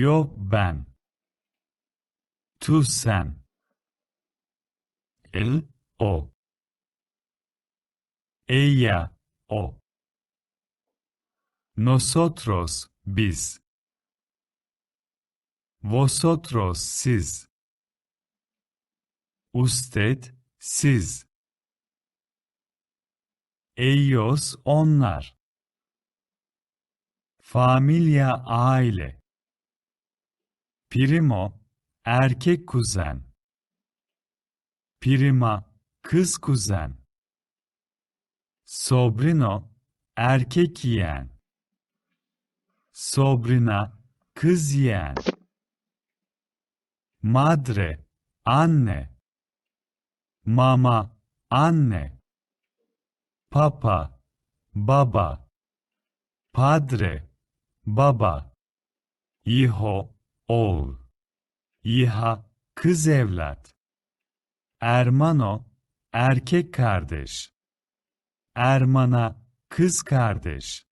Yo ben. Tu sen. El o. Ella o. Nosotros biz. Vosotros siz. Usted siz. Ellos onlar. Familia aile. Primo erkek kuzen. Prima kız kuzen. Sobrino erkek yeğen. Sobrina kız yeğen. Madre anne. Mama anne. Papa baba. Padre baba. Hijo oğul. Hija kız evlat. Ermano erkek kardeş. Ermana kız kardeş.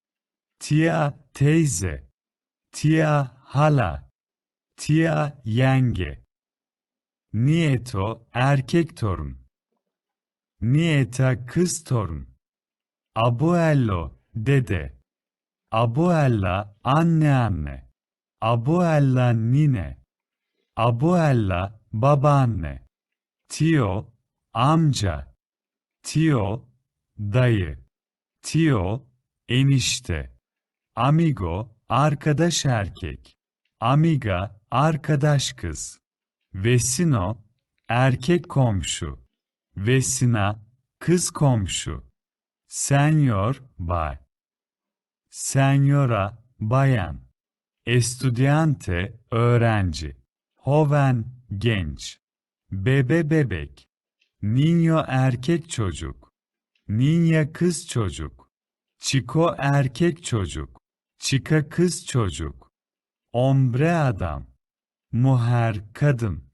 Tia teyze. Tia hala. Tia yenge. Nieto erkek torun. Nieta kız torun. Abuello dede. Abuella anneanne. Abuella nine. Abuella babaanne. Tio amca. Tio dayı. Tio enişte. Amigo arkadaş erkek. Amiga arkadaş kız. Vesino erkek komşu. Vesina kız komşu. Senyor bay. Senyora bayan. Estudiante öğrenci. Hoven genç. Bebe bebek. Niño erkek çocuk. Niña kız çocuk. Chico erkek çocuk. Chica kız çocuk. Hombre adam. Muher kadın.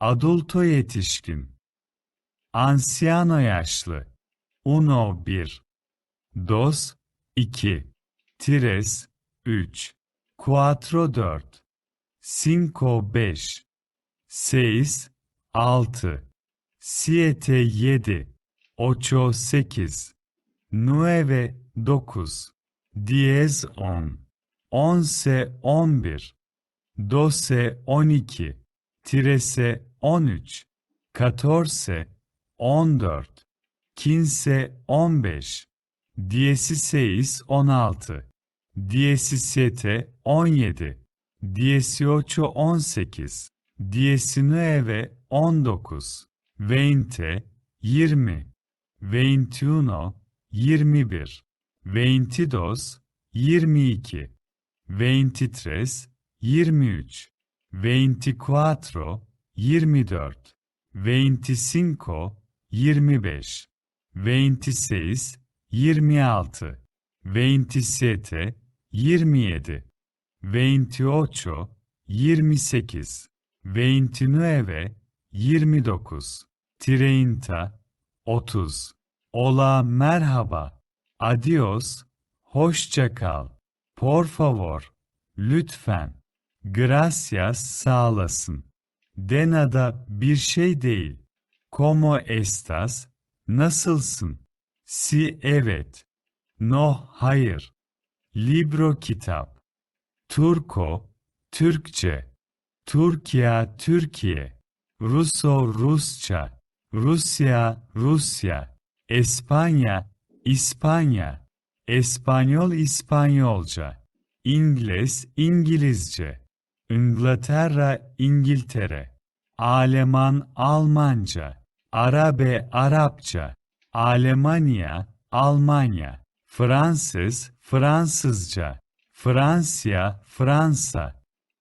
Adulto yetişkin. Anciano yaşlı. Uno bir. Dos iki. Tres üç. Quattro dört. Cinco beş. Seis altı. Siete yedi. Ocho sekiz. Nueve dokuz. Diez on. Once on bir. Doce on iki. Trese on üç. Catorce on dört. Quince on beş. Dieciséis on altı. Diesisiete 17, Diesiocho 18, Diesinueve 19, Veinte 20, Veintiuno 21, Veintidos 22, Veintitres 23, Veinticuatro 24, Veinticinco 25, Veintiseis 26, Veintisete 27 28 28 29 29 30 30 Ola merhaba. Adios. Hoşça kal. Por favor. Lütfen. Gracias sağ olasın. De nada bir şey değil. Como estas? Nasılsın? Si evet. No hayır. Libro kitap. Turko Türkçe. Türkiye Türkiye. Ruso Rusça. Rusya Rusya. Espanya İspanya. Espanyol İspanyolca. İngiliz İngilizce. İngiltere İngiltere. Aleman Almanca. Arabe Arapça. Alemanya Almanya. Fransız Fransızca. Fransa Fransa.